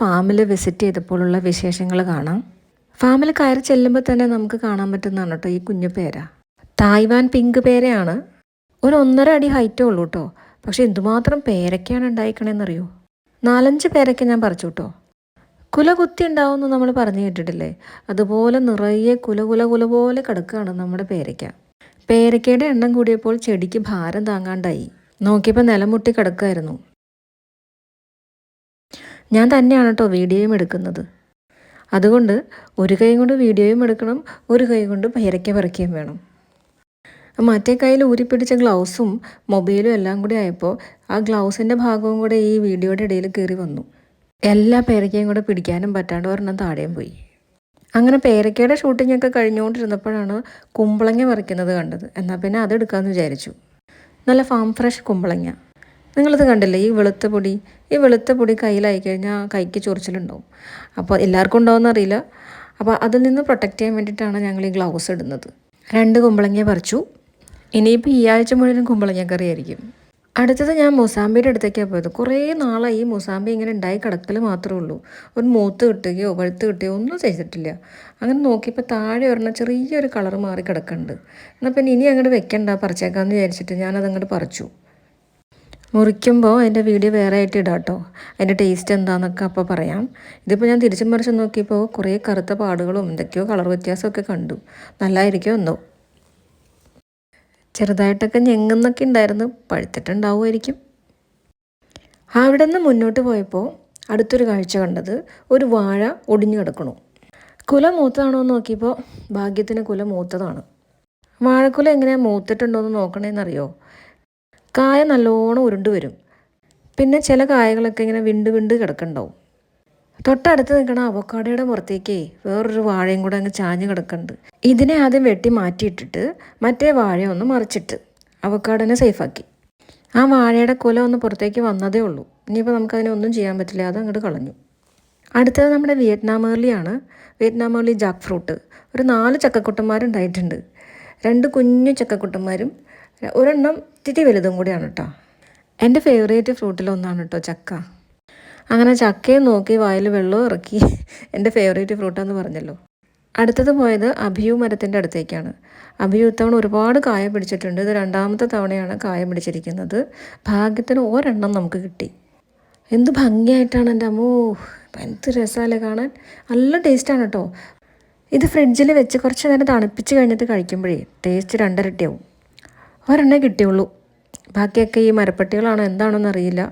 ഫാമിൽ വിസിറ്റ് ചെയ്തപ്പോഴുള്ള വിശേഷങ്ങൾ കാണാം. ഫാമിൽ കയറി ചെല്ലുമ്പോൾ തന്നെ നമുക്ക് കാണാൻ പറ്റുന്നതാണ് കേട്ടോ ഈ കുഞ്ഞു പേര. തായ്വാൻ പിങ്ക് പേരയാണ്. ഒരു ഒന്നര അടി ഹൈറ്റേ ഉള്ളൂ കേട്ടോ. പക്ഷെ എന്തുമാത്രം പേരയ്ക്കാണ് ഉണ്ടായിക്കണേന്നറിയോ നാലഞ്ച് പേരയ്ക്ക ഞാൻ പറിച്ചു കേട്ടോ. കുല കുത്തി ഉണ്ടാവുമെന്ന് നമ്മൾ പറഞ്ഞു കേട്ടിട്ടില്ലേ? അതുപോലെ നിറയെ കുല കുല കുല പോലെ കിടക്കുകയാണ് നമ്മുടെ പേരയ്ക്ക. പേരയ്ക്കയുടെ എണ്ണം കൂടിയപ്പോൾ ചെടിക്ക് ഭാരം താങ്ങാണ്ടായി. നോക്കിയപ്പോൾ നിലമുട്ടി കിടക്കുമായിരുന്നു ഞാൻ തന്നെയാണ് കേട്ടോ വീഡിയോയും എടുക്കുന്നത്. അതുകൊണ്ട് ഒരു കൈ കൊണ്ട് വീഡിയോയും എടുക്കണം ഒരു കൈ കൊണ്ട് പേരയ്ക്ക പറിക്കുകയും വേണം. മറ്റേ കയ്യിൽ ഊരിപ്പിടിച്ച ഗ്ലൗസും മൊബൈലും എല്ലാം കൂടി ആയപ്പോൾ ആ ഗ്ലൗസിന്റെ ഭാഗവും കൂടെ ഈ വീഡിയോയുടെ ഇടയിൽ കയറി വന്നു. എല്ലാ പേരയ്ക്കയും കൂടെ പിടിക്കാനും പറ്റാണ്ട് ഒരെണ്ണം താഴെയും പോയി. അങ്ങനെ പേരയ്ക്കയുടെ ഷൂട്ടിംഗ് ഒക്കെ കഴിഞ്ഞുകൊണ്ടിരുന്നപ്പോഴാണ് കുമ്പളങ്ങ പറിക്കുന്നത് കണ്ടത്. എന്നാൽ പിന്നെ അതെടുക്കാമെന്ന് വിചാരിച്ചു. നല്ല ഫാം ഫ്രഷ് കുമ്പളങ്ങ. നിങ്ങളിത് കണ്ടില്ലേ? ഈ വെളുത്ത പൊടി ഈ വെളുത്ത പൊടി കയ്യിലായി കഴിഞ്ഞാൽ കൈക്ക് ചൊറിച്ചിലുണ്ടാവും. അപ്പോൾ എല്ലാവർക്കും ഉണ്ടാവുമെന്ന് അറിയില്ല. അപ്പോൾ അതിൽ നിന്ന് പ്രൊട്ടക്റ്റ് ചെയ്യാൻ വേണ്ടിയിട്ടാണ് ഞങ്ങൾ ഈ ഗ്ലൗസ് ഇടുന്നത്. രണ്ട് കുമ്പളങ്ങ പറിച്ചു. ഇനിയിപ്പോൾ ഈ ആഴ്ച മുഴുവൻ കുമ്പളങ്ങ കറി ആയിരിക്കും. അടുത്തത് ഞാൻ മൊസാമ്പിയുടെ അടുത്തേക്കാണ് പോയത്. കുറേ നാളായി ഈ മൊസാമ്പി ഇങ്ങനെ ഉണ്ടായി കിടക്കൽ മാത്രമേ ഉള്ളൂ. ഒരു മൂത്ത് കിട്ടുകയോ പഴുത്ത് കിട്ടുകയോ ഒന്നും ചെയ്തിട്ടില്ല. അങ്ങനെ നോക്കിയപ്പോൾ താഴെ ഒരെണ്ണം ചെറിയൊരു കളർ മാറി കിടക്കുന്നുണ്ട്. എന്നാൽ പിന്നെ ഇനി അങ്ങോട്ട് വെക്കണ്ട പറിച്ചേക്കാമെന്ന് വിചാരിച്ചിട്ട് ഞാനത് അങ്ങോട്ട് പറിച്ചു. മുറിക്കുമ്പോൾ അതിന്റെ വീഡിയോ വേറെ ആയിട്ട് ഇടാം കേട്ടോ. അതിന്റെ ടേസ്റ്റ് എന്താണെന്നൊക്കെ അപ്പോൾ പറയാം. ഇതിപ്പോൾ ഞാൻ തിരിച്ചും മറിച്ച് നോക്കിയപ്പോൾ കുറേ കറുത്ത പാടുകളും എന്തൊക്കെയോ കളർ വ്യത്യാസമൊക്കെ കണ്ടു. നല്ലതായിരിക്കും എന്തോ. ചെറുതായിട്ടൊക്കെ ഞെങ്ങുന്നൊക്കെ ഉണ്ടായിരുന്നു. പഴുത്തിട്ടുണ്ടാവുമായിരിക്കും. അവിടെ നിന്ന് മുന്നോട്ട് പോയപ്പോൾ അടുത്തൊരു കാഴ്ച കണ്ടത് ഒരു വാഴ ഒടിഞ്ഞു കിടക്കണു കുല മൂത്തതാണോ എന്ന് നോക്കിയപ്പോൾ ഭാഗ്യത്തിന് കുല മൂത്തതാണ്. വാഴക്കുല എങ്ങനെയാണ് മൂത്തിട്ടുണ്ടോ എന്ന് നോക്കണേന്നറിയോ? കായ നല്ലോണം ഉരുണ്ട് വരും. പിന്നെ ചില കായകളൊക്കെ ഇങ്ങനെ വിണ്ട് വിണ്ട് കിടക്കുന്നുണ്ടാവും. തൊട്ടടുത്ത് നിൽക്കണ അവക്കാടയുടെ പുറത്തേക്ക് വേറൊരു വാഴയും കൂടെ അങ്ങ് ചാഞ്ഞ് കിടക്കുന്നുണ്ട്. ഇതിനെ ആദ്യം വെട്ടി മാറ്റിയിട്ടിട്ട് മറ്റേ വാഴ ഒന്ന് മറിച്ചിട്ട് അവക്കാടനെ സേഫാക്കി ആ വാഴയുടെ കുല ഒന്ന് പുറത്തേക്ക് വന്നതേ ഉള്ളൂ. ഇനിയിപ്പോൾ നമുക്കതിനെ ഒന്നും ചെയ്യാൻ പറ്റില്ല. അത് അങ്ങോട്ട് കളഞ്ഞു. അടുത്തത് നമ്മുടെ വിയറ്റ്നാം ഏർലിയാണ് വിയറ്റ്നാം ഏർലി ജാക്ക് ഫ്രൂട്ട് ഒരു നാല് ചക്കക്കുട്ടന്മാരുണ്ടായിട്ടുണ്ട്. രണ്ട് കുഞ്ഞു ചക്കക്കുട്ടന്മാരും ഒരെണ്ണം ഇത്തിരി വലുതും കൂടിയാണ് കേട്ടോ എന്റെ ഫേവറേറ്റ് ഫ്രൂട്ടിലൊന്നാണ് കേട്ടോ ചക്ക. അങ്ങനെ ചക്കയും നോക്കി വായിൽ വെള്ളവും ഇറക്കി എന്റെ ഫേവറേറ്റ് ഫ്രൂട്ടാന്ന് പറഞ്ഞല്ലോ. അടുത്തത് പോയത് അഭിയു മരത്തിന്റെ അടുത്തേക്കാണ്. അഭിയു ഇത്തവണ ഒരുപാട് കായ പിടിച്ചിട്ടുണ്ട്. ഇത് രണ്ടാമത്തെ തവണയാണ് കായ പിടിച്ചിരിക്കുന്നത്. ഭാഗ്യത്തിന് ഒരെണ്ണം നമുക്ക് കിട്ടി. എന്ത് ഭംഗിയായിട്ടാണ് എന്റെ അമ്മോ. എന്ത് രസമല്ലേ കാണാൻ. നല്ല ടേസ്റ്റാണ് കേട്ടോ ഇത് ഫ്രിഡ്ജിൽ വെച്ച് കുറച്ച് നേരം തണുപ്പിച്ച് കഴിഞ്ഞിട്ട് കഴിക്കുമ്പോഴേ ടേസ്റ്റ് രണ്ടരട്ടിയാവും. ഒരെണ്ണേ കിട്ടിയുള്ളൂ. ബാക്കിയൊക്കെ ഈ മരപ്പട്ടികളാണോ എന്താണോ അറിയില്ല